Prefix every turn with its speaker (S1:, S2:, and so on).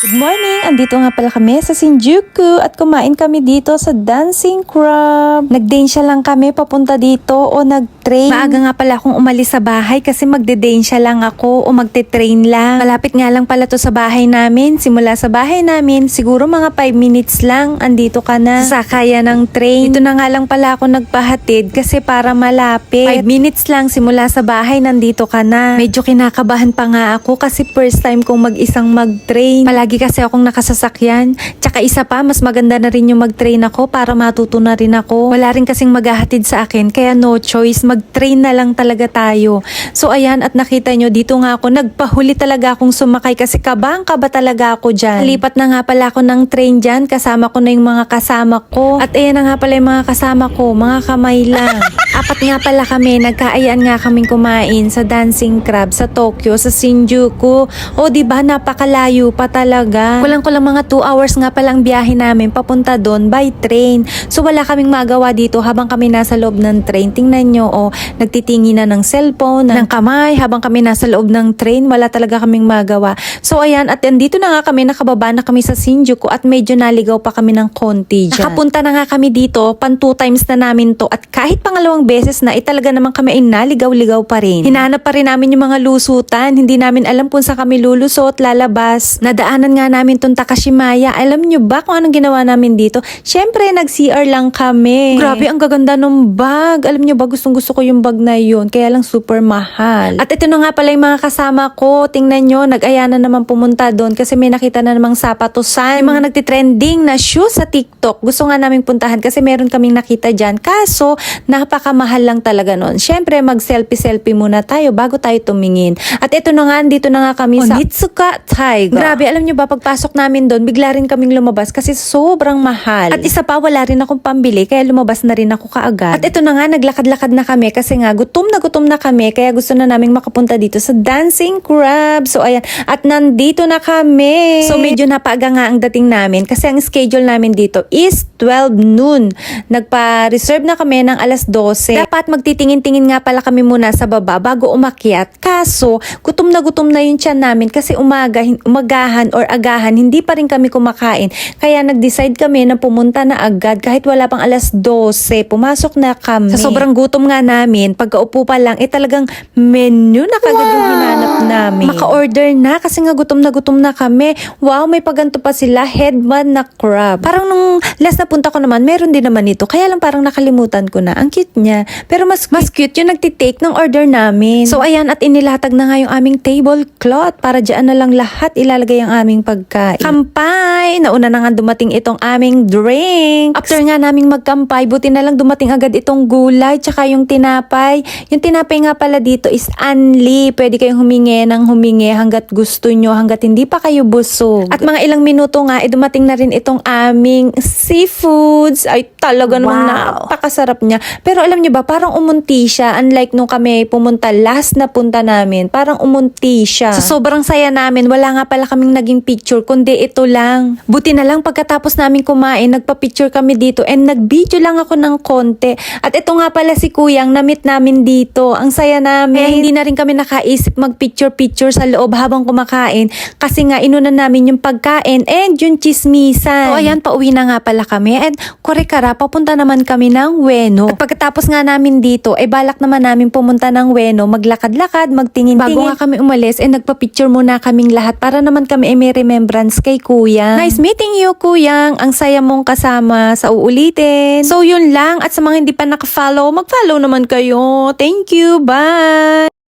S1: Good morning! Andito nga pala kami sa Shinjuku at kumain kami dito sa Dancing Crab. Nagdensya lang kami papunta dito o nag-train. Maaga nga pala akong umalis sa bahay kasi magdedensya lang ako o magte-train lang. Malapit nga lang pala to sa bahay namin. Simula sa bahay namin, siguro mga 5 minutes lang, andito ka na. Sasakaya ng train. Dito na nga lang pala ako nagpahatid kasi para malapit. 5 minutes lang simula sa bahay, nandito ka na. Medyo kinakabahan pa nga ako kasi first time kong mag-isang mag-train. Palagi kasi akong nakasasakyan. Tsaka isa pa, mas maganda na rin yung mag-train ako para matuto na rin ako. Wala rin kasing maghahatid sa akin, kaya no choice, mag-train na lang talaga tayo. So ayan, at nakita nyo, dito nga ako, nagpahuli talaga akong sumakay kasi kabang kaba talaga ako dyan. Lipat na nga pala ako ng train dyan, kasama ko na yung mga kasama ko. At ayan na nga pala yung mga kasama ko, mga kamay lang. Apat nga pala kami, nagkaayaan nga kaming kumain sa Dancing Crab sa Tokyo, sa Shinjuku. O di ba napakalayo pa talaga. Kulang kulang mga 2 hours nga palang biyahe namin papunta doon by train. So wala kaming magawa dito habang kami nasa loob ng train. Tingnan nyo, o nagtitingi na ng cellphone, ng kamay habang kami nasa loob ng train. Wala talaga kaming magawa. So ayan, at andito na nga kami, nakababa na kami sa Shinjuku at medyo naligaw pa kami ng konti dyan. Nakapunta na nga kami dito, pan two times na namin to at kahit pangalawang beses na, eh talaga naman kami ay naligaw-ligaw pa rin. Hinanap pa rin namin yung mga lusutan, hindi namin alam kung saan kami lulusot, lalabas. Nadaanan nga namin tong Takashimaya. Alam nyo ba kung anong ginawa namin dito? Syempre, nag-CR lang kami. Grabe, ang gaganda ng bag. Alam nyo ba, gustong gusto ko yung bag na yun. Kaya lang super mahal. At ito na nga pala yung mga kasama ko. Tingnan nyo, nag-aya na naman pumunta doon kasi may nakita na namang sapatosan. Yung mga nagtitrending na shoes sa TikTok. Gusto nga naming puntahan kasi meron kaming nakita dyan. Kaso, napakamahal lang talaga nun. Syempre, mag-selfie-selfie muna tayo bago tayo tumingin. At ito na nga, dito na nga kami sa Onitsuka Taiga. Grabe, alam nyo ba, pagpasok namin doon, bigla rin kaming lumabas kasi sobrang mahal. At isa pa, wala rin akong pambili kaya lumabas na rin ako kaagad. At ito na nga, naglakad-lakad na kami kasi nga gutom na gutom na kami kaya gusto na naming makapunta dito sa Dancing Crab. So ayan, at nandito na kami. So medyo napaaga nga ang dating namin kasi ang schedule namin dito is 12 noon. Nagpa-reserve na kami ng alas 12. Dapat magtitingin-tingin nga pala kami muna sa baba bago umakyat. Kaso, gutom na gutom na yung tiyan namin kasi umaga, umagahan or agahan, hindi pa rin kami kumakain. Kaya nag-decide kami na pumunta na agad kahit wala pang alas 12. Pumasok na kami. Sa sobrang gutom nga namin, pagkaupo pa lang, eh talagang menu na kagad yung hinanap namin. Maka-order na kasi nga gutom na gutom na kami. Wow, may paganto pa sila, headband na crab. Parang nung last na punta ko naman, meron din naman ito. Kaya lang parang nakalimutan ko na. Ang cute niya. Pero mas, mas cute yung nagtitake ng order namin. So ayan, at inilatag na nga yung aming tablecloth para dyan na lang lahat ilalagay ang aming pagkain. Kampay! Nauna na nga dumating itong aming drink. After nga naming magkampay, buti na lang dumating agad itong gulay tsaka yung tinapay. Yung tinapay nga pala dito is unli. Pwede kayong humingi ng humingi hanggat gusto nyo, hanggat hindi pa kayo busog. At mga ilang minuto nga, eh, dumating na rin itong aming seafoods. Ay, talaga naman
S2: Wow.
S1: napakasarap niya. Pero alam niyo ba, parang umunti siya. Unlike nung kami pumunta last na punta namin, parang umunti siya. Sa sobrang saya namin, wala nga pala kaming naging picture, kundi ito lang. Buti na lang pagkatapos namin kumain, nagpa-picture kami dito and nag-video lang ako ng konti. At ito nga pala si Kuyang, na-meet namin dito. Ang saya namin. Kaya hindi na rin kami nakaisip mag-picture-picture sa loob habang kumakain kasi nga inuna namin yung pagkain and yung chismisan. So ayan, pauwi na nga pala kami and kore-kara, papunta naman kami ng Ueno. At pagkatapos nga namin dito, ay balak naman namin pumunta ng Ueno, maglakad-lakad, magtingin-tingin. Bago nga kami umalis, eh nagpa-picture muna kaming lahat para naman kami ay may remembrance kay Kuya. Nice meeting you, Kuyang. Ang saya mong kasama sa uulitin. So yun lang. At sa mga hindi pa nakafollow, mag-follow naman kayo. Thank you. Bye!